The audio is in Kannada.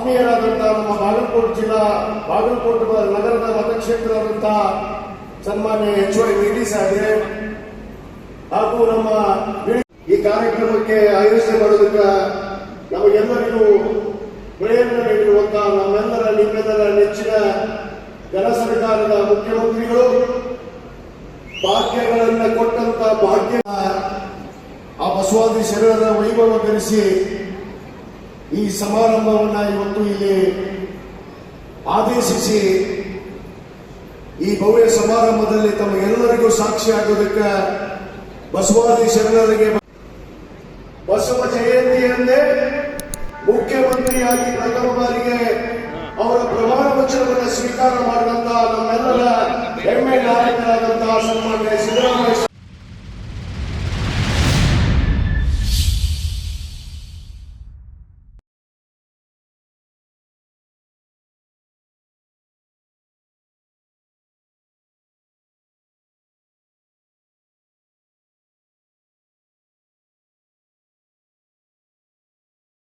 ಆತ್ಮೀಯರಾದಂತಹ ನಮ್ಮ ಬಾಗಲಕೋಟೆ ಜಿಲ್ಲಾ ಬಾಗಲಕೋಟೆ ನಗರದ ಮತಕ್ಷೇತ್ರದಂತಹ ಸನ್ಮಾನ್ಯ ಎಚ್ ವೈ ವೇದಿ ಸಾಹೇಬ್ರೆ ಹಾಗೂ ನಮ್ಮ ಈ ಕಾರ್ಯಕ್ರಮಕ್ಕೆ ಆಯೋಜನೆ ಮಾಡೋದಕ್ಕೆ ನಮಗೆಲ್ಲರಿಗೂ ಪ್ರೇರಣೆ ನೀಡಿರುವಂತಹ ನಮ್ಮೆಲ್ಲರ ನಿಮ್ಮೆಲ್ಲರ ನೆಚ್ಚಿನ ಜನ ಸರ್ಕಾರದ ಮುಖ್ಯಮಂತ್ರಿಗಳು, ಭಾಗ್ಯಗಳನ್ನ ಕೊಟ್ಟಂತ ಭಾಗ್ಯ ಆ ಬಸವಾದಿ ಶರಣರ ವೈಭವೀಕರಿಸಿ ಈ ಸಮಾರಂಭವನ್ನ ಇವತ್ತು ಇಲ್ಲಿ ಆದೇಶಿಸಿ ಈ ಭವ್ಯ ಸಮಾರಂಭದಲ್ಲಿ ತಮಗೆಲ್ಲರಿಗೂ ಸಾಕ್ಷಿಯಾಗೋದಕ್ಕೆ ಬಸವಾದಿ ಶರಣರಿಗೆ ಬಸವ ಜಯಂತಿಯಂದೇ ಮುಖ್ಯಮಂತ್ರಿಯಾಗಿ ಪ್ರಥಮ ಬಾರಿಗೆ ಅವರ ಪ್ರಮಾಣ ವಚನವನ್ನು ಸ್ವೀಕಾರ ಮಾಡಿದಂತಹ ನಮ್ಮೆಲ್ಲರ ಹೆಮ್ಮೆ ನಾಯಕರಾದಂತಹ ಸನ್ಮಾನ್ಯ ಸಿದ್ದರಾಮಯ್ಯ